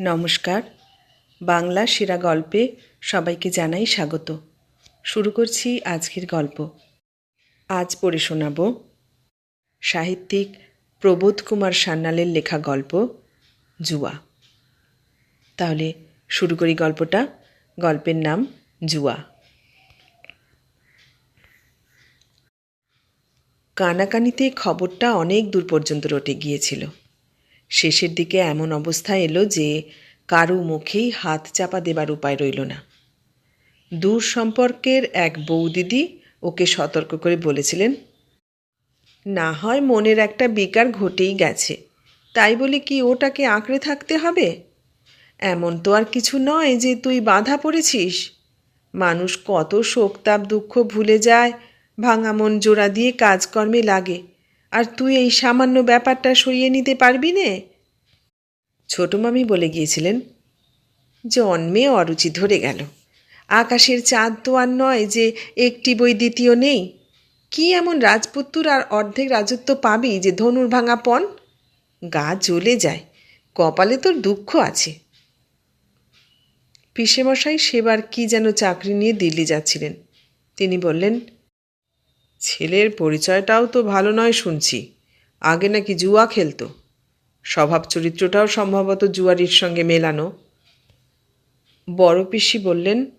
নমস্কার। বাংলা সেরা গল্পে সবাইকে জানাই স্বাগত। শুরু করছি আজকের গল্প। আজ পড়ে শোনাব সাহিত্যিক প্রবোধ কুমার সান্যালের লেখা গল্প, জুয়া। তাহলে শুরু করি গল্পটা। গল্পের নাম জুয়া। কানাকানিতে খবরটা অনেক দূর পর্যন্ত রটে গিয়েছিল। শেষের দিকে এমন অবস্থা এলো যে কারও মুখেই হাত চাপা দেবার উপায় রইল না। দূর সম্পর্কের এক বৌদিদি ওকে সতর্ক করে বলেছিলেন, না হয় মনের একটা বিকার ঘটেই গেছে, তাই বলে কি ওটাকে আঁকড়ে থাকতে হবে? এমন তো আর কিছু নয় যে তুই বাধা পড়েছিস। মানুষ কত শোকতাপ দুঃখ ভুলে যায়, ভাঙা মন জোড়া দিয়ে কাজকর্মে লাগে, আর তুই এই সামান্য ব্যাপারটা সরিয়ে নিতে পারবি নে? ছোট মামি বলে গিয়েছিলেন যে জন্মে অরুচি ধরে গেল। আকাশের চাঁদ তো আর নয় যে একটি বই দ্বিতীয় নেই। কি এমন রাজপুত্তুর আর অর্ধেক রাজত্ব পাবি যে ধনুর ভাঙা পণ? গা জ্বলে যায়, কপালে তোর দুঃখ আছে। পিসেমশাই সেবার কি যেন চাকরি নিয়ে দিল্লি যাচ্ছিলেন। তিনি বললেন, ছেলের পরিচয়টাও তো ভালো নয় শুনছি। আগে নাকি জুয়া খেলতো। স্বভাব চরিত্রটাও সম্ভবত জুয়ারির সঙ্গে মেলানো। বড় পিসি বললেন,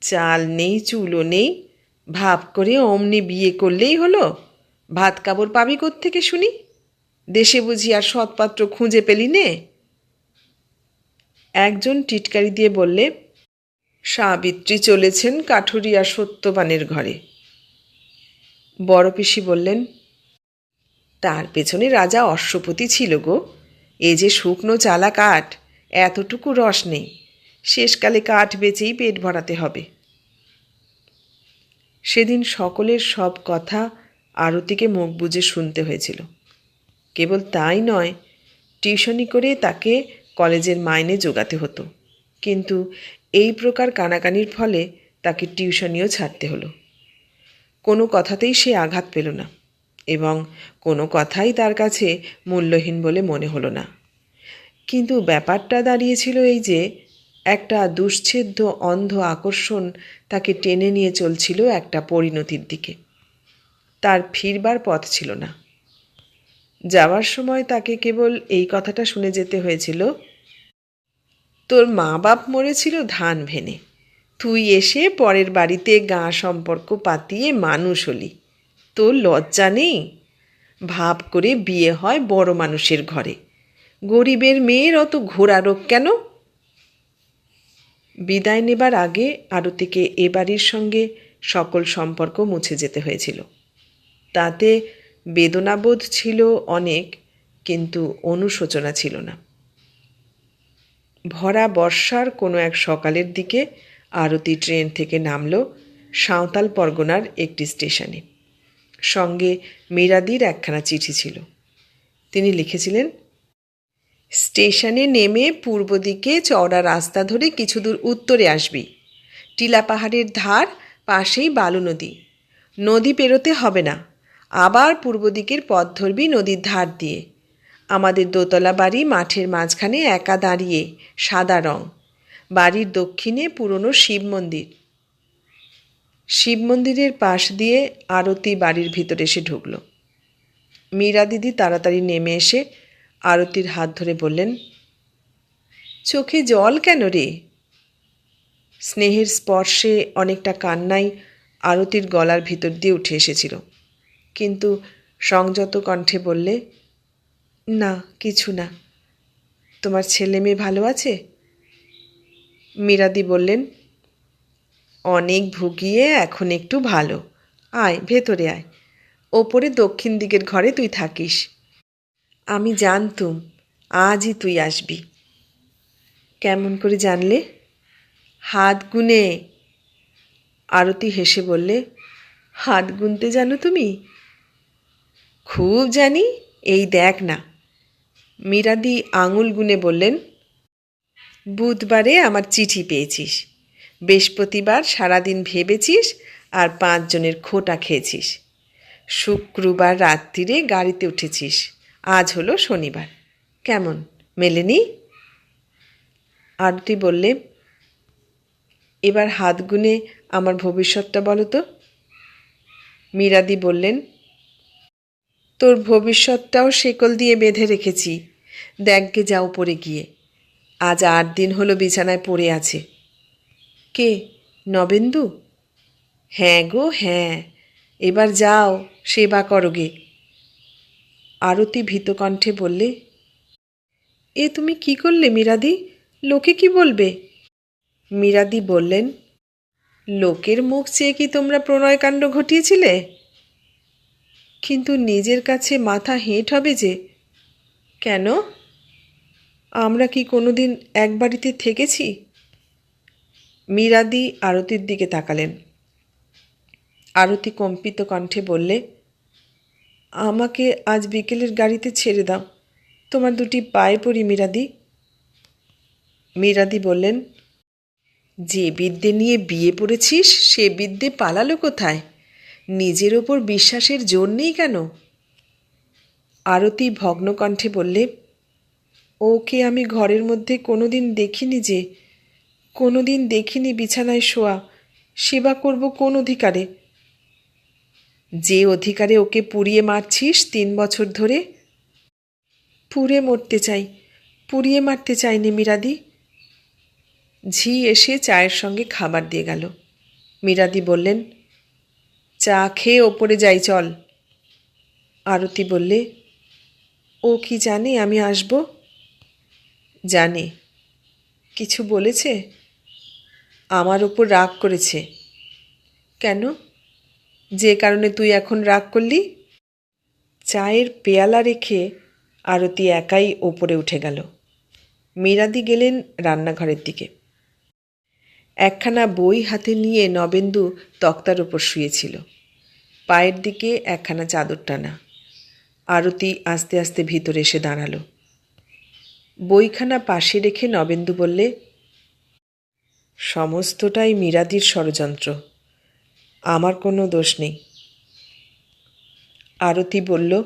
চাল নেই, চুলও নেই, ভাব করে অমনি বিয়ে করলেই হলো। ভাত কাপড় পাবি থেকে শুনি? দেশে বুঝি আর সৎপাত্র খুঁজে পেলি নে? একজন টিটকারি দিয়ে বললে, সাবিত্রী চলেছেন কাঠুরিয়া সত্যবানের ঘরে। বড় পিসি বললেন তার পেছনে রাজা অশ্বপতি ছিল গো। এ যে শুকনো চালা কাঠ, এতটুকু রস নেই। শেষকালে কাঠ বেচেই পেট ভরাতে হবে। সেদিন সকলের সব কথা আরতিকে মুখ বুঝে শুনতে হয়েছিল। কেবল তাই নয়, টিউশনি করে তাকে কলেজের মাইনে জোগাতে হতো। কিন্তু এই প্রকার কানাকানির ফলে তাকে টিউশনিও ছাড়তে হলো। কোনো কথাতেই সে আঘাত পেল না। এবং কোনো কথাই তার কাছে মূল্যহীন বলে মনে হলো না। কিন্তু ব্যাপারটা দাঁড়িয়েছিল এই যে, একটা দুশ্ছেদ্য, অন্ধ আকর্ষণ তাকে টেনে নিয়ে চলছিল একটা পরিণতির দিকে। তার ফিরবার পথ ছিল না। যাওয়ার সময় তাকে কেবল এই কথাটা শুনে যেতে হয়েছিল, তোর মা বাপ মরেছিল ধান ভেনে। তুই এসে পরের বাড়িতে গা সম্পর্ক পাতিয়ে মানুষ হলি। তোর লজ্জা নেই। ভাব করে বিয়ে হয় বড় মানুষের ঘরে। গরিবের মেয়ের অত ঘোরা রোগ কেন? বিদায় নেবার আগে আরতিকে এ বাড়ির সঙ্গে সকল সম্পর্ক মুছে যেতে হয়েছিল। তাতে বেদনাবোধ ছিল অনেক, কিন্তু অনুশোচনা ছিল না। ভরা বর্ষার কোনো এক সকালের দিকে আরতি ট্রেন থেকে নামল সাঁওতাল পরগনার একটি স্টেশনে। সঙ্গে মীরাদির একখানা চিঠি ছিল। তিনি লিখেছিলেন, স্টেশনে নেমে পূর্ব দিকে চওড়া রাস্তা ধরে কিছু দূর উত্তরে আসবি। টিলা পাহাড়ের ধার পাশেই বালু নদী। নদী পেরোতে হবে না। আবার পূর্ব দিকের পথ ধরবি নদীর ধার দিয়ে। আমাদের দোতলা বাড়ি মাঠের মাঝখানে একা দাঁড়িয়ে সাদা রং। বাড়ির দক্ষিণে পুরনো শিব মন্দির। শিব মন্দিরের পাশ দিয়ে আরতি বাড়ির ভিতরে এসে ঢুকল। মীরা দিদি তাড়াতাড়ি নেমে এসে আরতির হাত ধরে বললেন, চোখে জল কেন রে? স্নেহের স্পর্শে অনেকটা কান্নাই আরতির গলার ভিতর দিয়ে উঠে এসেছিল। কিন্তু সংযত কণ্ঠে বললে, না, কিছু না। তোমার ছেলে মেয়ে ভালো আছে? মীরাদি বললেন অনেক ভুগিয়ে এখন একটু ভালো। আয়, ভেতরে আয়। ওপরে দক্ষিণ দিকের ঘরে তুই থাকিস। আমি জানতুম, আজই তুই আসবি। কেমন করে জানলে? হাত গুনে। আরতি হেসে বললে, হাত গুনতে জানো তুমি? খুব জানি, এই দেখ না। মীরাদি আঙুল গুনে বললেন, বুধবারে আমার চিঠি পেয়েছিস। বৃহস্পতিবার সারাদিন ভেবেছিস আর পাঁচজনের খোটা খেয়েছিস। শুক্রবার রাত্রিরে গাড়িতে উঠেছিস। আজ হলো শনিবার। কেমন? মেলেনি? আরতি বললে, এবার হাত গুনে আমার ভবিষ্যৎটা বলো তো। মীরাদি বললেন, তোর ভবিষ্যৎটাও শেকল দিয়ে বেঁধে রেখেছি। দেখগে যাও পড়ে গিয়ে। আজ আট দিন হলো বিছানায় পড়ে আছে। কে? নবেন্দু? হ্যাঁ গো হ্যাঁ। এবার যাও, সেবা করোগে। আরতি ভীতকণ্ঠে বললে, এ তুমি কি করলে মীরাদি? লোকে কি বলবে? মীরাদি বললেন, লোকের মুখ চেয়ে কি তোমরা প্রণয়কাণ্ড ঘটিয়েছিলে? কিন্তু নিজের কাছে মাথা হেঁট হবে যে, কেন? আমরা কি কোনোদিন এক বাড়িতে থেকেছি? মীরাদি আরতির দিকে তাকালেন। আরতি কম্পিত কণ্ঠে বললে, আমাকে আজ বিকেলের গাড়িতে ছেড়ে দাও। তোমার দুটি পায়ে পড়ি মীরাদি। মীরাদি বললেন, যে বিদ্যে নিয়ে বিয়ে পড়েছিস, সে বিদ্যে পালালো কোথায়? নিজের ওপর বিশ্বাসের জোর নেই কেন? আরতি ভগ্নকণ্ঠে বললে, ওকে আমি ঘরের মধ্যে কোনোদিন দেখিনি যে কোনোদিন দেখিনি বিছানায় শোয়া। সেবা করব কোন অধিকারে? যে অধিকারে ওকে পুড়িয়ে মারছিস তিন বছর ধরে, পুড়ে মরতে চাই, পুড়িয়ে মারতে চাইনি মিরাদি। ঝি এসে চায়ের সঙ্গে খাবার দিয়ে গেল। মিরাদি বললেন, চা খেয়ে ওপরে যাই, চল। আরতি বললে, ও কি জানে আমি আসব? জানে। কিছু বলেছে? আমার ওপর রাগ করেছে। কেন? যে কারণে তুই এখন রাগ করলি? চায়ের পেয়ালা রেখে আরতি একাই ওপরে উঠে গেল। মীরাদি গেলেন রান্নাঘরের দিকে। একখানা বই হাতে নিয়ে নবেন্দু তক্তার ওপর শুয়েছিল। পায়ের দিকে একখানা চাদর টানা। আরতি আস্তে আস্তে ভিতরে এসে দাঁড়াল। বইখানা পাশে রেখে নবেন্দু বললে সমস্তটাই মীরাদির ষড়যন্ত্র। আমার কোনো দোষ নেই। আরতি বলল,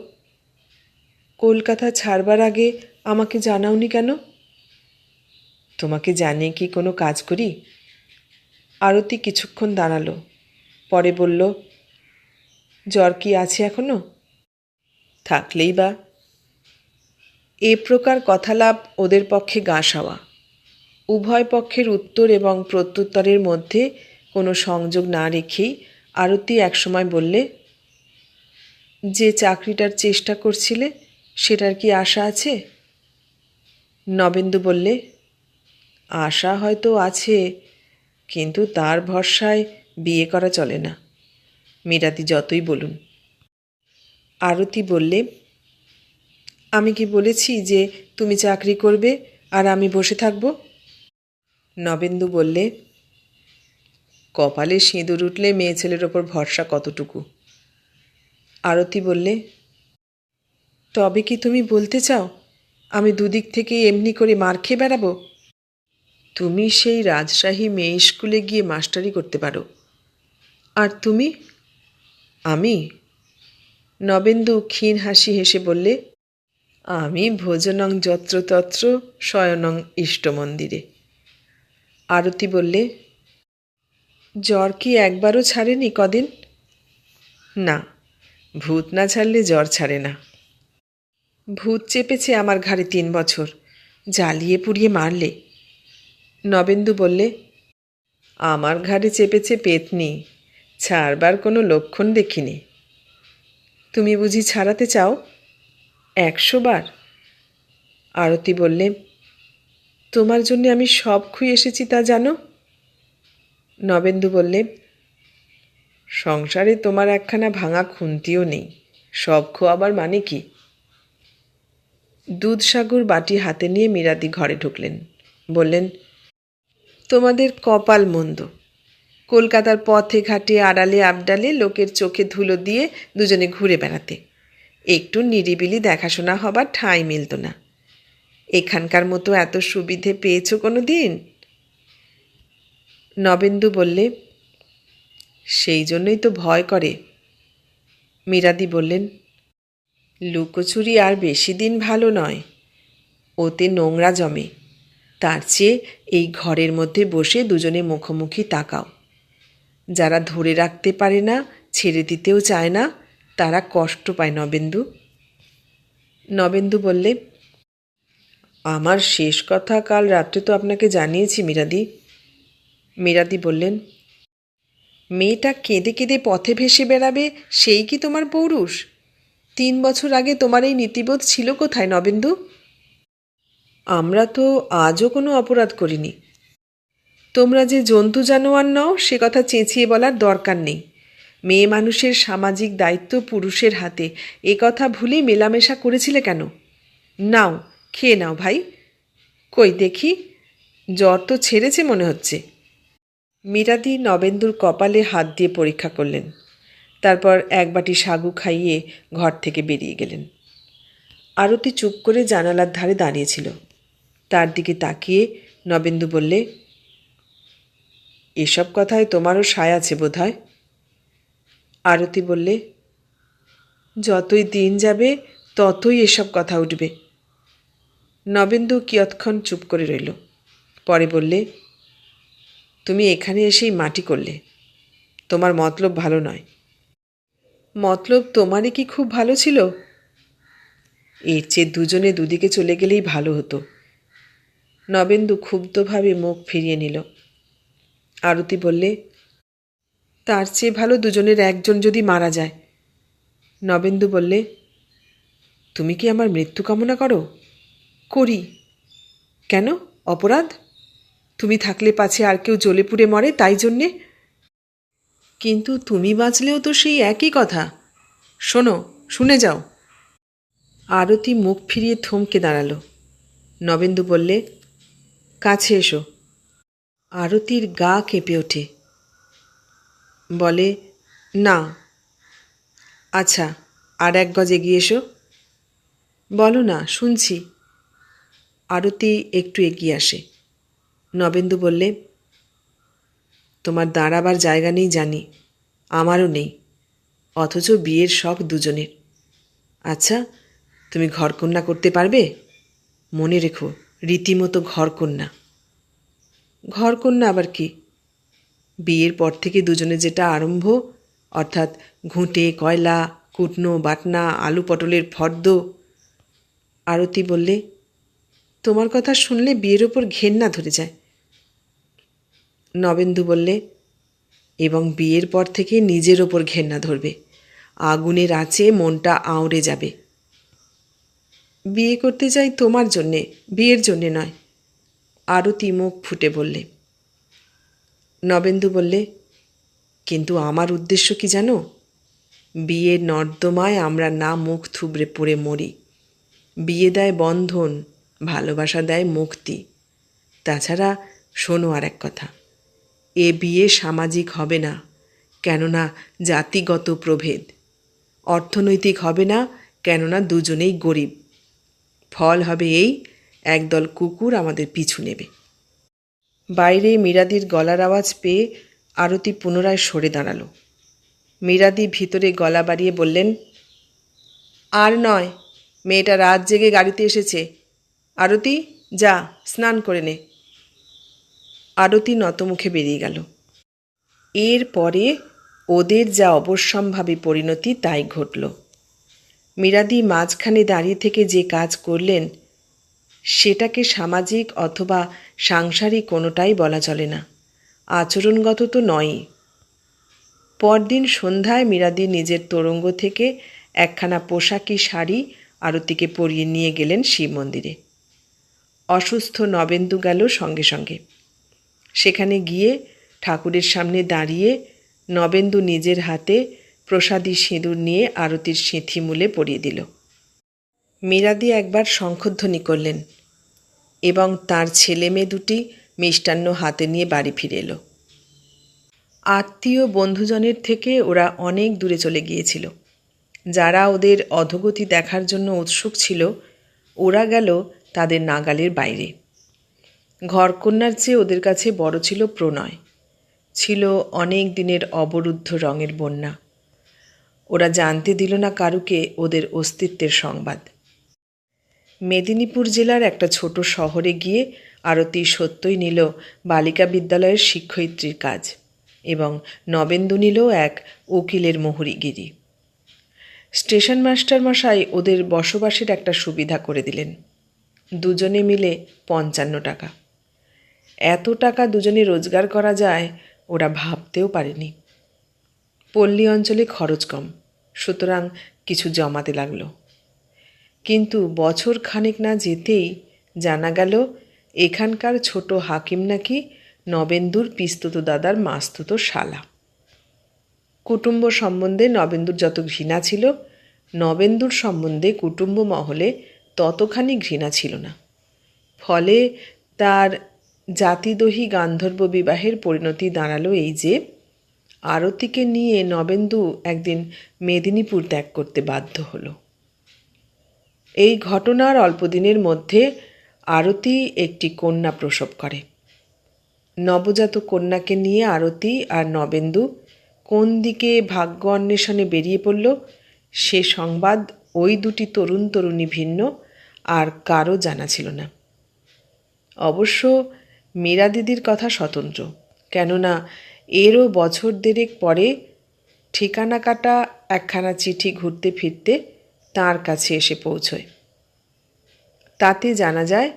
কলকাতা ছাড়বার আগে আমাকে জানাওনি কেন? তোমাকে জানিয়ে কি কোনো কাজ করি? আরতি কিছুক্ষণ দাঁড়াল, পরে বলল, জ্বর কি আছে এখনও? থাকলেই বা। এ প্রকার কথালাপ ওদের পক্ষে গা সাওয়া উভয় পক্ষের উত্তর এবং প্রত্যুত্তরের মধ্যে কোনো সংযোগ না রেখেই আরতি একসময় বললে, যে চাকরিটার চেষ্টা করছিলে, সেটার কি আশা আছে? নবেন্দু বললে, আশা হয়তো আছে, কিন্তু তার ভরসায় বিয়ে করা চলে না। মীরাতি যতই বলুন। আরতি বললে, আমি কি বলেছি যে তুমি চাকরি করবে আর আমি বসে থাকব? নবেন্দু বললে, কপালে সিঁদুর উঠলে মেয়ে ছেলের ওপর ভরসা কতটুকু? আরতি বললে, তবে কি তুমি বলতে চাও, আমি দুদিক থেকে এমনি করে মার খেয়ে বেড়াবো? তুমি সেই রাজশাহী মেয়ে স্কুলে গিয়ে মাস্টারি করতে পারো। আর তুমি? আমি? নবেন্দু ক্ষীণ হাসি হেসে বললে, আমি ভোজনং যত্রতত্র শয়নং ইষ্ট মন্দিরে আরতি বললে, জ্বর কি একবারও ছাড়েনি কদিন? না, ভূত না ছাড়লে জ্বর ছাড়ে না। ভূত চেপেছে আমার ঘাড়ে তিন বছর, জ্বালিয়ে পুড়িয়ে মারলে। নবেন্দু বললে, আমার ঘাড়ে চেপেছে পেতনি, ছাড়বার কোনো লক্ষণ দেখিনি। তুমি বুঝি ছাড়াতে চাও? একশো বার। আরতি বললে তোমার জন্য আমি সব খুঁয়ে এসেছি তা জানো? নবেন্দু বললে সংসারে তোমার একখানা ভাঙা খুন্তিও নেই, সব খোয়াবার মানে কি? দুধসাগর বাটি হাতে নিয়ে মিরাদি ঘরে ঢুকলেন, বললেন, তোমাদের কপাল মন্দ। কলকাতার পথে ঘাটে, আড়ালে, আবডালে লোকের চোখে ধুলো দিয়ে দুজনে ঘুরে বেড়াতে। একটু নিরিবিলি দেখাশোনা হবার ঠাঁই মিলত না। এখানকার মতো এত সুবিধে পেয়েছ কোনো দিন নবেন্দু বললে, সেই জন্যই তো ভয় করে। মীরাদি বললেন, লুকোচুরি আর বেশি দিন ভালো নয়। ওতে নোংরা জমে। তার চেয়ে এই ঘরের মধ্যে বসে দুজনে মুখোমুখি তাকাও। যারা ধরে রাখতে পারে না, ছেড়ে দিতেও চায় না, তারা কষ্ট পায় নবেন্দু। নবেন্দু বললে আমার শেষ কথা কাল রাত্রে তো আপনাকে জানিয়েছি, মিরাদি। মিরাদি বললেন, মেয়েটা কেঁদে কেঁদে পথে ভেসে বেড়াবে, সেই কি তোমার পৌরুষ? তিন বছর আগে তোমার এই নীতিবোধ ছিল কোথায়, নবেন্দু? আমরা তো আজও কোনো অপরাধ করিনি। তোমরা যে জন্তু জানোয়ার নও, সে কথা চেঁচিয়ে বলার দরকার নেই। মেয়ে মানুষের সামাজিক দায়িত্ব পুরুষের হাতে। এ কথা ভুলে মেলামেশা করেছিলে কেন? নাও খেয়ে নাও ভাই। কই, দেখি। জ্বর তো ছেড়েছে মনে হচ্ছে। মীরাদি নবেন্দুর কপালে হাত দিয়ে পরীক্ষা করলেন। তারপর এক বাটি সাগু খাইয়ে ঘর থেকে বেরিয়ে গেলেন। আরতি চুপ করে জানালার ধারে দাঁড়িয়েছিল। তার দিকে তাকিয়ে নবেন্দু বললে, এসব কথায় তোমারও সায় আছে বোধ হয় আরতি বললে, যতই দিন যাবে, ততই এসব কথা উঠবে। নবেন্দু কিয়ৎক্ষণ চুপ করে রইল। পরে বললে, তুমি এখানে এসেই মাটি করলে। তোমার মতলব ভালো নয়। মতলব তোমারই কি খুব ভালো ছিল? এর চেয়ে দুজনে দুদিকে চলে গেলেই ভালো হতো। নবেন্দু ক্ষুব্ধভাবে মুখ ফিরিয়ে নিল। আরতি বললে, তার চেয়ে ভালো দুজনের একজন যদি মারা যায়। নবেন্দু বললে, তুমি কি আমার মৃত্যু কামনা করো? করি। কেন? অপরাধ? তুমি থাকলে পাছে আর কেউ জ্বলে পুড়ে মরে তাই জন্যে? কিন্তু তুমি বাঁচলেও তো সেই একই কথা। শোনো, শুনে যাও। আরতি মুখ ফিরিয়ে থমকে দাঁড়াল। নবেন্দু বললে, কাছে এসো। আরতির গা কেঁপে ওঠে। বলে, না। আচ্ছা আর এক গজ এগিয়ে এসো। বলো না, শুনছি। আরতি একটু এগিয়ে আসে। নবেন্দু বললে, তোমার দাঁড়াবার জায়গা নেই জানি, আমারও নেই, অথচ বিয়ের শখ দুজনের। আচ্ছা তুমি ঘরকন্যা করতে পারবে? মনে রেখো, রীতিমতো ঘরকন্যা। ঘরকন্যা আবার কি? বিয়ের পর থেকে দুজনে যেটা আরম্ভ, অর্থাৎ ঘুঁটে, কয়লা, কুটনো, বাটনা, আলু পটলের ফর্দ। আরতি বললে তোমার কথা শুনলে বিয়ের ওপর ঘেন্না ধরে যায়। নবেন্দু বললে, এবং বিয়ের পর থেকে নিজের ওপর ঘেন্না ধরবে। আগুনের আঁচে মনটা আউড়ে যাবে। বিয়ে করতে চাই তোমার জন্যে, বিয়ের জন্যে নয়। আরতি মুখ ফুটে বললে। নবেন্দু বললে, কিন্তু আমার উদ্দেশ্য কি জানো? বিয়ের নর্দমায় আমরা না মুখ থুবড়ে পড়ে মরি। বিয়ে দেয় বন্ধন ভালোবাসা দেয় মুক্তি। তাছাড়া শোনো আর এক কথা, এ বিয়ে সামাজিক হবে না, কেননা জাতিগত প্রভেদ। অর্থনৈতিক হবে না, কেননা দুজনেই গরিব। ফল হবে এই, একদল কুকুর আমাদের পিছু নেবে। বাইরে মীরাদির গলার আওয়াজ পেয়ে আরতি পুনরায় সরে দাঁড়াল। মীরাদি ভিতরে গলা বাড়িয়ে বললেন, আর নয়, মেয়েটা রাত জেগে গাড়িতে এসেছে। আরতি, যা, স্নান করে নে। আরতি নতমুখে বেরিয়ে গেল। এর পরে ওদের যা অবশ্যম্ভাবী পরিণতি তাই ঘটল। মীরাদি মাঝখানে দাঁড়িয়ে থেকে যে কাজ করলেন, সেটাকে সামাজিক অথবা সাংসারিক কোনোটাই বলা চলে না। আচরণগত তো নয়ই। পরদিন সন্ধ্যায় মীরাদি নিজের তোরঙ্গ থেকে একখানা পোশাকি শাড়ি আরতিকে পরিয়ে নিয়ে গেলেন শিব মন্দিরে। অসুস্থ নবেন্দু গেল সঙ্গে সঙ্গে। সেখানে গিয়ে ঠাকুরের সামনে দাঁড়িয়ে নবেন্দু নিজের হাতে প্রসাদী সিঁদুর নিয়ে আরতির সিঁথি মূলে পরিয়ে দিল। মীরাদি একবার শঙ্খধ্বনি করলেন এবং তার ছেলে মেয়ে দুটি মিষ্টান্ন হাতে নিয়ে বাড়ি ফিরে এলো। আত্মীয় বন্ধুজনের থেকে ওরা অনেক দূরে চলে গিয়েছিল। যারা ওদের অধোগতি দেখার জন্য উৎসুক ছিল, ওরা গেল তাদের নাগালের বাইরে। ঘরকন্যার চেয়ে ওদের কাছে বড় ছিল প্রণয়। ছিল অনেক দিনের অবরুদ্ধ রঙের বন্যা। ওরা জানতে দিল না কারুকে ওদের অস্তিত্বের সংবাদ। মেদিনীপুর জেলার একটা ছোট শহরে গিয়ে আরতি সত্যই নিল বালিকা বিদ্যালয়ের শিক্ষয়িত্রীর কাজ এবং নবেন্দু নিল এক উকিলের মোহরিগিরি। স্টেশন মাস্টার মশাই ওদের বসবাসের একটা সুবিধা করে দিলেন। দুজনে মিলে পঞ্চান্ন টাকা। এত টাকা দুজনে রোজগার করা যায়, ওরা ভাবতেও পারেনি। পল্লী অঞ্চলে খরচ কম, সুতরাং কিছু জমাতে লাগল। কিন্তু বছর খানেক না যেতেই জানা গেল, এখানকার ছোট হাকিম নাকি নবেন্দুর পিস্তুত দাদার মাস্তুত শালা। কুটুম্ব সম্বন্ধে নবেন্দুর যত ঘৃণা ছিল, নবেন্দুর সম্বন্ধে কুটুম্ব মহলে ততখানি ঘৃণা ছিল না। ফলে তার জাতিদোহী গান্ধর্ব বিবাহের পরিণতি দাঁড়াল এই যে, আরতিকে নিয়ে নবেন্দু একদিন মেদিনীপুর ত্যাগ করতে বাধ্য হলো। এই ঘটনার অল্পদিনের মধ্যে আরতি একটি কন্যা প্রসব করে। নবজাত কন্যাকে নিয়ে আরতি আর নবেন্দু কোন দিকে ভাগ্য অন্বেষণে বেরিয়ে পড়ল, সে সংবাদ ওই দুটি তরুণ তরুণী ভিন্ন আর কারও জানা ছিল না। অবশ্য মীরা দিদির কথা স্বতন্ত্র, কেননা এরও বছর দেড়েক পরে ঠিকানা কাটা একখানা চিঠি ঘুরতে ফিরতে তার কাছে এসে পৌঁছয়। তাতে জানা যায়,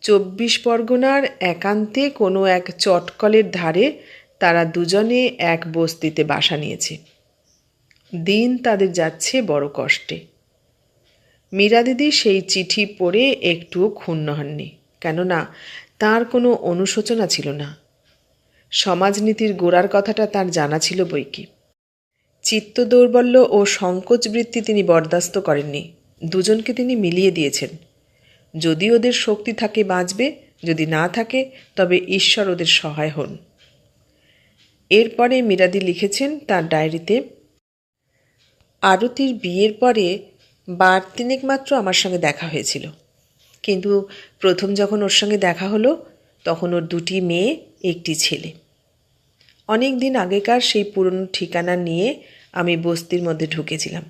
চব্বিশ পরগনার একান্তে কোনো এক চটকলের ধারে তারা দুজনে এক বস্তিতে বাসা নিয়েছে। দিন তাদের যাচ্ছে বড় কষ্টে। মীরা দিদি সেই চিঠি পড়ে একটুও ক্ষুণ্ণ হননি, কেননা তার কোনো অনুশোচনা ছিল না। সমাজনীতির গোড়ার কথাটা তার জানা ছিল বইকি। চিত্ত দৌর্বল্য ও সংকোচ বৃত্তি তিনি বরদাস্ত করেননি, দুজনকে তিনি মিলিয়ে দিয়েছেন। যদি ওদের শক্তি থাকে বাঁচবে, যদি না থাকে, তবে ঈশ্বর ওদের সহায় হন। এরপরে মিরাদি লিখেছেন তার ডায়েরিতে, আরতির বিয়ের পরে বার তিনেক মাত্র আমার সঙ্গে দেখা হয়েছিল। কিন্তু প্রথম যখন ওর সঙ্গে দেখা হলো, তখন ওর দুটি মেয়ে, একটি ছেলে। অনেক দিন আগেকার সেই পুরনো ঠিকানা নিয়ে আমি বস্তির মধ্যে ঢুকেছিলাম।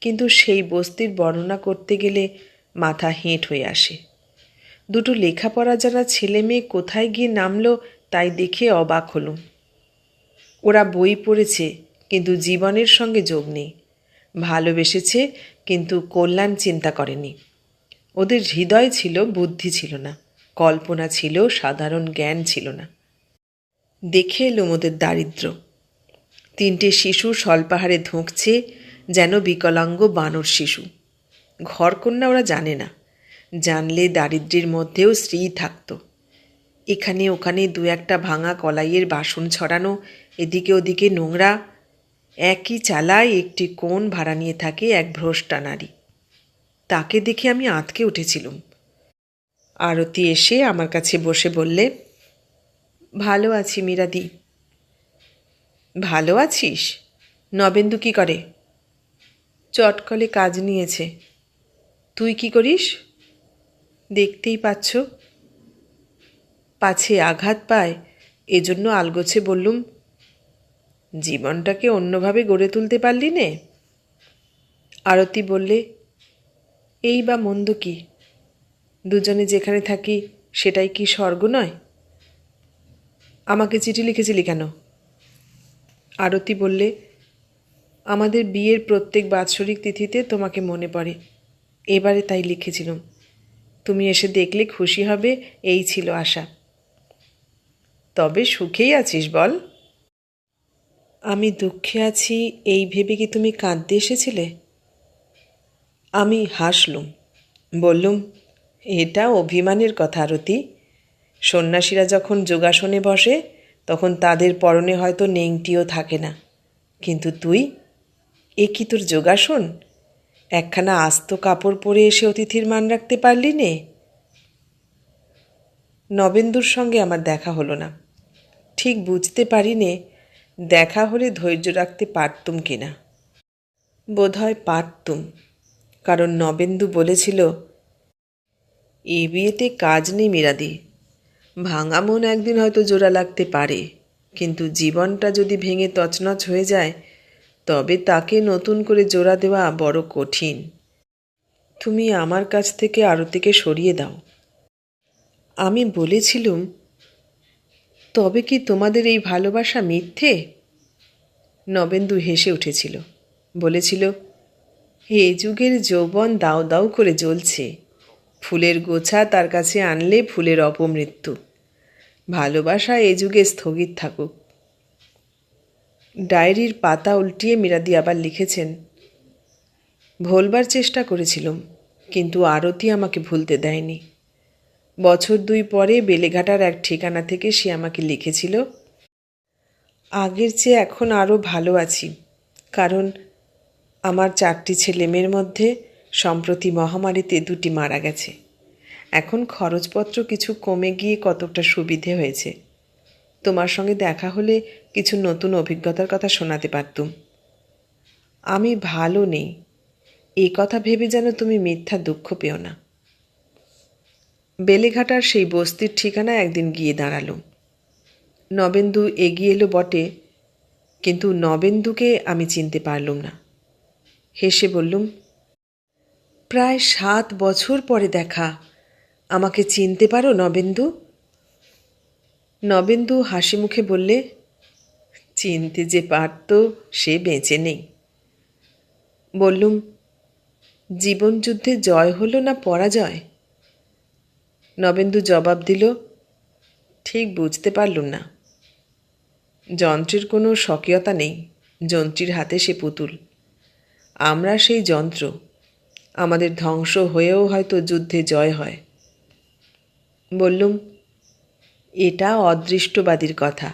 কিন্তু সেই বস্তির বর্ণনা করতে গেলে মাথা হেঁট হয়ে আসে। দুটো লেখাপড়া জানা ছেলে মেয়ে কোথায় গিয়ে নামলো তাই দেখে অবাক হলুম। ওরা বই পড়েছে, কিন্তু জীবনের সঙ্গে যোগ নেই। ভালোবেসেছে কিন্তু কল্যাণ চিন্তা করেনি। ওদের হৃদয় ছিল, বুদ্ধি ছিল না, কল্পনা ছিল, সাধারণ জ্ঞান ছিল না। দেখে এলুম ওদের দারিদ্র তিনটে শিশু স্বল্পাহারে ধুঁকছে, যেন বিকলাঙ্গ বানর শিশু। ঘরকন্যা ওরা জানে না। জানলে দারিদ্র্যের মধ্যেও স্ত্রী থাকত। এখানে ওখানে দু একটা ভাঙা কলাইয়ের বাসন ছড়ানো, এদিকে ওদিকে নোংরা একই চালায় একটি কোণ ভাড়া নিয়ে থাকে এক ভ্রষ্টা নারী। তাকে দেখে আমি আঁতকে উঠেছিলুম। আরতি এসে আমার কাছে বসে বললে, ভালো আছি মীরাদি। ভালো আছিস? নবেন্দু কি করে? চটকলে কাজ নিয়েছে। তুই কি করিস? দেখতেই পাচ্ছ। পাছে আঘাত পায়। এজন্য আলগোছে বললুম জীবনটাকে অন্যভাবে গড়ে তুলতে পারলি নে? আরতি বললে, এই বা মন্দ কি? দুজনে যেখানে থাকি সেটাই কি স্বর্গ নয়? আমাকে চিঠি লিখেছিলি কেন? আরতি বললে, আমাদের বিয়ের প্রত্যেক বাৎসরিক তিথিতে তোমাকে মনে পড়ে। এবারে তাই লিখেছিলাম। তুমি এসে দেখলে খুশি হবে, এই ছিল আশা। তবে সুখেই আছিস বল। আমি দুঃখে আছি, এই ভেবে কি তুমি কাঁদতে এসেছিলে? আমি হাসলুম, বললুম, এটা অভিমানের কথা আরতি সন্ন্যাসীরা যখন যোগাসনে বসে, তখন তাদের পরনে হয়তো নেংটিও থাকে না। কিন্তু তুই? এ কি তোর যোগাসন? একখানা আস্ত কাপড় পরে এসে অতিথির মান রাখতে পারলি নে? নবেন্দুর সঙ্গে আমার দেখা হলো না। ঠিক বুঝতে পারি নে দেখা হলে ধৈর্য রাখতে পারতুম কিনা? বোধহয় পারতুম। কারণ নবেন্দু বলেছিল, এ বিয়েতে কাজ নেই মিরাদি। ভাঙা মন একদিন হয়তো জোড়া লাগতে পারে। কিন্তু জীবনটা যদি ভেঙে তছনছ হয়ে যায়, তবে তাকে নতুন করে জোড়া দেওয়া বড় কঠিন। তুমি আমার কাছ থেকে আরতিকে সরিয়ে দাও। আমি বলেছিলুম তবে কি তোমাদের এই ভালোবাসা মিথ্যে? নবেন্দু হেসে উঠেছিল। বলেছিল এ যুগের যৌবন দাও দাও করে জ্বলছে। ফুলের গোছা তার কাছে আনলে ফুলের অপমৃত্যু। ভালোবাসা এ যুগে স্থগিত থাকুক। ডায়েরির পাতা উল্টিয়ে মিরাদি আবার লিখেছেন, ভোলবার চেষ্টা করেছিলাম, কিন্তু আরতি আমাকে ভুলতে দেয়নি। বছর দুই পরে বেলেঘাটার এক ঠিকানা থেকে সে আমাকে লিখেছিল, আগের চেয়ে এখন আরও ভালো আছি, কারণ আমার চারটি ছেলেমেয়ের মধ্যে সম্প্রতি মহামারীতে দুটি মারা গেছে। এখন খরচপত্র কিছু কমে গিয়ে কতকটা সুবিধে হয়েছে। তোমার সঙ্গে দেখা হলে কিছু নতুন অভিজ্ঞতার কথা শোনাতে পারতুম। আমি ভালো নেই। এই কথা ভেবে যেন তুমি মিথ্যা দুঃখ পেও না। বেলেঘাটার সেই বস্তির ঠিকানা একদিন গিয়ে দাঁড়ালুম নবেন্দু এগিয়ে এলো বটে, কিন্তু নবেন্দুকে আমি চিনতে পারলুম না। হেসে বললুম, প্রায় সাত বছর পরে দেখা, আমাকে চিনতে পারো নবেন্দু? নবেন্দু হাসি মুখে বললে, চিনতে যে পারত, সে বেঁচে নেই। বললুম, জীবনযুদ্ধে জয় হলো না পরাজয়? নবেন্দু জবাব দিল, ঠিক বুঝতে পারলুম না। যন্ত্রের কোনো স্বকীয়তা নেই, যন্ত্রীর হাতে সে পুতুল। আমরা সেই যন্ত্র, আমাদের ধ্বংস হয়েও হয়তো যুদ্ধে জয় হয়। বললুম, এটা অদৃষ্টবাদীর কথা,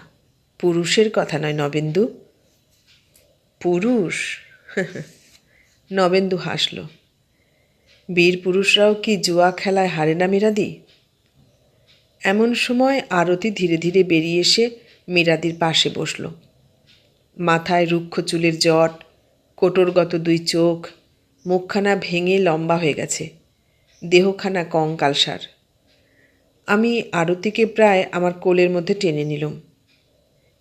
পুরুষের কথা নয় নবেন্দু। পুরুষ? নবেন্দু হাসল, বীর পুরুষরাও কি জুয়া খেলায় হারে না মিরাদি? এমন সময় আরতি ধীরে ধীরে বেরিয়ে এসে মিরাদির পাশে বসল। মাথায় রুক্ষ চুলের জট, কোটরগত দুই চোখ, মুখখানা ভেঙে লম্বা হয়ে গেছে, দেহখানা কঙ্কালসার আমি আরতিকে প্রায় আমার কোলের মধ্যে টেনে নিলাম।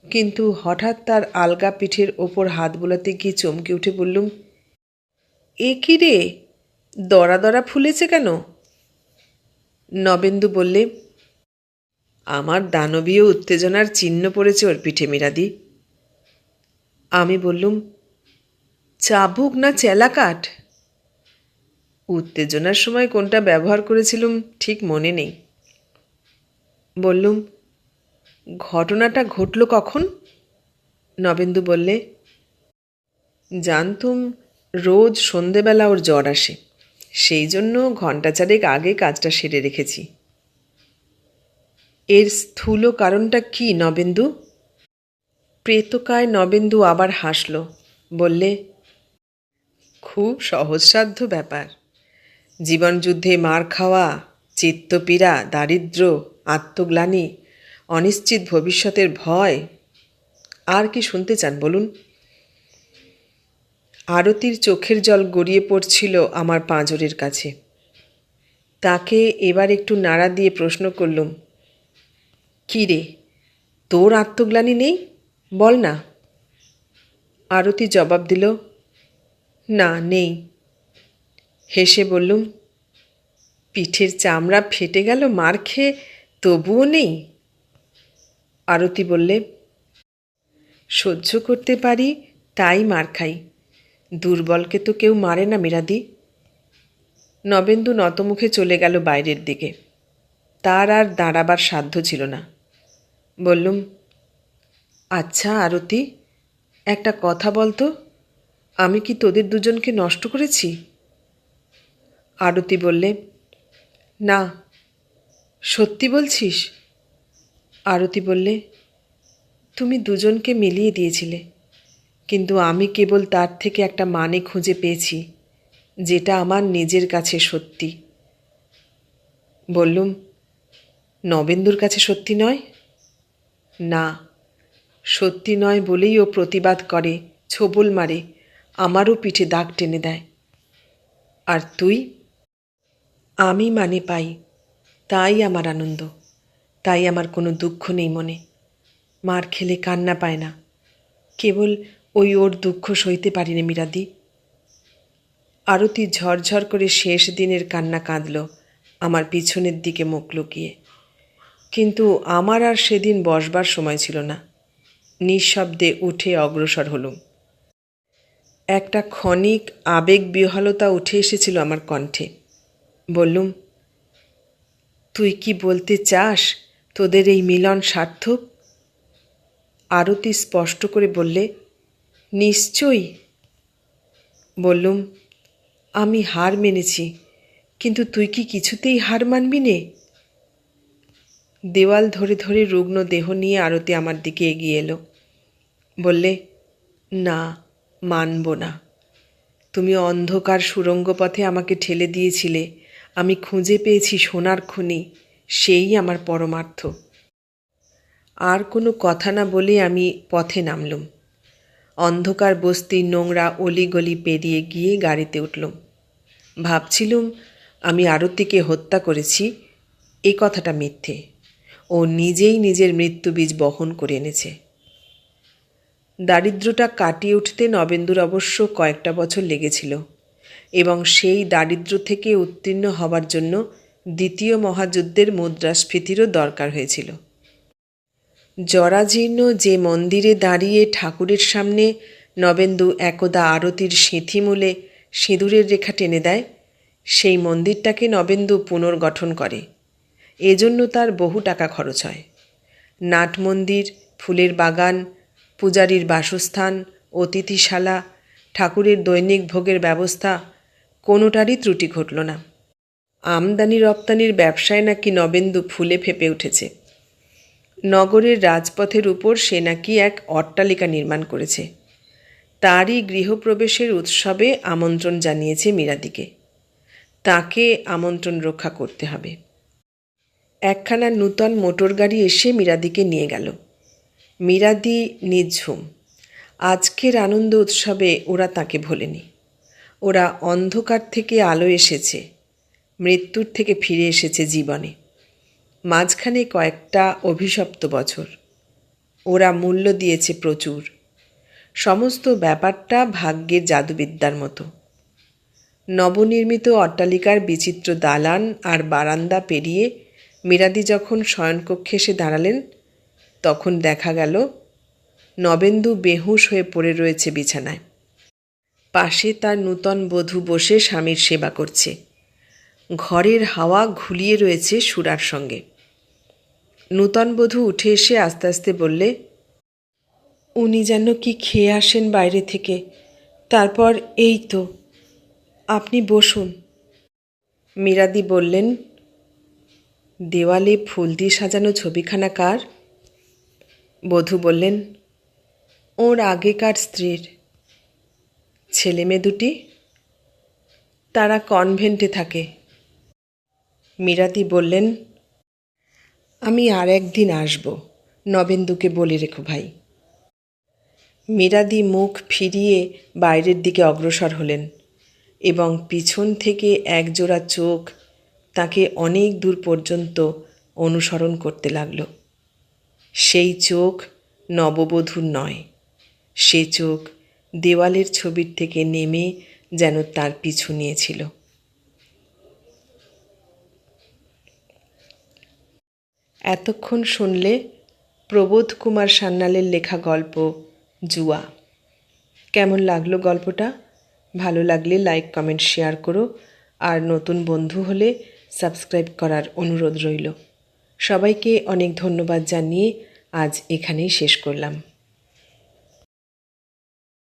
কিন্তু হঠাৎ তার আলগা পিঠের ওপর হাত বোলাতে গিয়ে চমকে উঠে বললুম, এ কি রে? দরা দরা ফুলেছে কেন? নবেন্দু বললে আমার দানবীয় উত্তেজনার চিহ্ন পড়েছে ওর পিঠে, মিরাদি। আমি বললুম, চাবুক না চেলা কাঠ? উত্তেজনার সময় কোনটা ব্যবহার করেছিলুম ঠিক মনে নেই। বললুম, ঘটনাটা ঘটল কখন? নবেন্দু বললে, জানতুম, রোজ সন্ধেবেলা ওর জ্বর আসে। সেই জন্য ঘণ্টা চারেক আগে কাজটা সেরে রেখেছি। এর স্থূল কারণটা কি, নবেন্দু? প্রেতকায় নবেন্দু আবার হাসল, বললে, খুব সহজসাধ্য ব্যাপার। জীবনযুদ্ধে মার খাওয়া, চিত্তপীড়া, দারিদ্র, আত্মগ্লানি, অনিশ্চিত ভবিষ্যতের ভয়, আর কি শুনতে চান বলুন? আরতির চোখের জল গড়িয়ে পড়ছিল আমার পাঁজরের কাছে। তাকে এবার একটু নাড়া দিয়ে প্রশ্ন করলুম কী রে? তোর আত্মগ্লানি নেই? বল না। আরতি জবাব দিল, না, নেই। হেসে বললুম, পিঠের চামড়া ফেটে গেল, মার খেয়ে তবুও নেই? আরতি বললে, সহ্য করতে পারি, তাই মার খাই। দুর্বলকে তো কেউ মারে না, মিরাদি। নবেন্দু নতমুখে চলে গেল বাইরের দিকে। তার আর দাঁড়াবার সাধ্য ছিল না। বললুম আচ্ছা আরতি, একটা কথা বলতো, আমি কি তোদের দুজনকে নষ্ট করেছি? আরতি বললে, না, সত্যি বলছিস? আরতি বললে, তুমি দুজনকে মিলিয়ে দিয়েছিলে, কিন্তু আমি কেবল তার থেকে একটা মানে খুঁজে পেয়েছি, যেটা আমার নিজের কাছে সত্যি। বললুম, নবেন্দুর কাছে সত্যি নয় না, সত্যি নয় বলেই ও প্রতিবাদ করে, ছোবল মারে, আমারও পিঠে দাগ টেনে দেয়। আর তুই? আমি মানে পাই, তাই আমার আনন্দ, তাই আমার কোনো দুঃখ নেই মনে। মার খেলে কান্না পায় না, কেবল ওই ওর দুঃখ সইতে পারিনি মিরাদি। আরতি ঝরঝর করে শেষ দিনের কান্না কাঁদল, আমার পিছনের দিকে মুখ লুকিয়ে। কিন্তু আমার আর সেদিন বসবার সময় ছিল না। নিঃশব্দে উঠে অগ্রসর হলুম। একটা ক্ষণিক আবেগ বিহ্বলতা উঠে এসেছিল আমার কণ্ঠে। বললুম, তুই কি বলতে চাস তোদের এই মিলন সার্থক? আরতি স্পষ্ট করে বললে, নিশ্চয়ই। বললুম, আমি হার মেনেছি, কিন্তু তুই কি কিছুতেই হার মানবি নে? দেওয়াল ধরে ধরে রুগ্ন দেহ নিয়ে আরতি আমার দিকে এগিয়ে এলো। বললে, না, মানব না। তুমি অন্ধকার সুরঙ্গ পথে আমাকে ঠেলে দিয়েছিলে। আমি খুঁজে পেয়েছি সোনার খনি। সেই আমার পরমার্থ। আর কোনো কথা না বলে আমি পথে নামলুম। অন্ধকার বস্তির নোংরা অলিগলি পেরিয়ে গিয়ে গাড়িতে উঠলুম। ভাবছিলুম, আমি আরতিকে হত্যা করেছি। এ কথাটা মিথ্যে। ও নিজেই নিজের মৃত্যু বীজ বহন করে এনেছে। দারিদ্রটা কাটিয়ে উঠতে নবেন্দুর অবশ্য কয়েকটা বছর লেগেছিল এবং সেই দারিদ্র থেকে উত্তীর্ণ হবার জন্য দ্বিতীয় মহাযুদ্ধের মুদ্রাস্ফীতিরও দরকার হয়েছিল। জরাজীর্ণ যে মন্দিরে দাঁড়িয়ে ঠাকুরের সামনে নবেন্দু একদা আরতির সিঁথিমূলে সিঁদুরের রেখা টেনে দেয়, সেই মন্দিরটাকে নবেন্দু পুনর্গঠন করে। এজন্য তার বহু টাকা খরচ হয়। নাট মন্দির, ফুলের বাগান, পূজারীর বাসস্থান, অতিথিশালা, ঠাকুরের দৈনিক ভোগের ব্যবস্থা, কোনোটারই ত্রুটি ঘটল না। আমদানি রপ্তানির ব্যবসায় নাকি নবেন্দু ফুলে ফেপে উঠেছে। নগরের রাজপথের উপর সে নাকি এক অট্টালিকা নির্মাণ করেছে। তারই গৃহপ্রবেশের উৎসবে আমন্ত্রণ জানিয়েছে মীরাদিকে। তাকে আমন্ত্রণ রক্ষা করতে হবে। একখানা নূতন মোটর গাড়ি এসে মীরাদিকে নিয়ে গেল। মীরাদি নিঝুম। আজকের আনন্দ উৎসবে ওরা তাকে ভোলেনি। ওরা অন্ধকার থেকে আলো এসেছে। মৃত্যুর থেকে ফিরে এসেছে জীবনে। মাঝখানে কয়েকটা অভিশপ্ত বছর। ওরা মূল্য দিয়েছে প্রচুর। সমস্ত ব্যাপারটা ভাগ্যের জাদুবিদ্যার মতো। নবনির্মিত অট্টালিকার বিচিত্র দালান আর বারান্দা পেরিয়ে মিরাদি যখন শয়নকক্ষে এসে দাঁড়ালেন, তখন দেখা গেল নবেন্দু বেহুশ হয়ে পড়ে রয়েছে বিছানায়। পাশে তার নূতন বধূ বসে স্বামীর সেবা করছে। ঘরের হাওয়া ঘুলিয়ে রয়েছে সুরার সঙ্গে। নূতন বধূ উঠে এসে আস্তে আস্তে বললে, উনি যেন কি খেয়ে আসেন বাইরে থেকে। তারপর এই তো, আপনি বসুন। মীরাদি বললেন দেওয়ালে ফুল দিয়ে সাজানো ছবিখানা কার? বধূ বললেন, ওর আগেকার স্ত্রীর। ছেলে মেয়ে দুটি? তারা কনভেন্টে থাকে। মীরাদি বললেন, আমি আর একদিন আসব, নবেন্দুকে বলে রেখো ভাই। মীরাদি মুখ ফিরিয়ে বাইরের দিকে অগ্রসর হলেন এবং পিছন থেকে একজোড়া চোখ তাকে অনেক দূর পর্যন্ত অনুসরণ করতে লাগল। সেই চোখ নববধূর নয়, সে চোখ দেওয়ালের ছবির থেকে নেমে যেন তার পিছু নিয়েছিল। এতক্ষণ শুনলে প্রবোধ কুমার সান্যালের লেখা গল্প জুয়া। কেমন লাগল গল্পটা? ভালো লাগলে লাইক, কমেন্ট, শেয়ার করো। আর নতুন বন্ধু হলে সাবস্ক্রাইব করার অনুরোধ রইল। সবাইকে অনেক ধন্যবাদ জানিয়ে আজ এখানেই শেষ করলাম।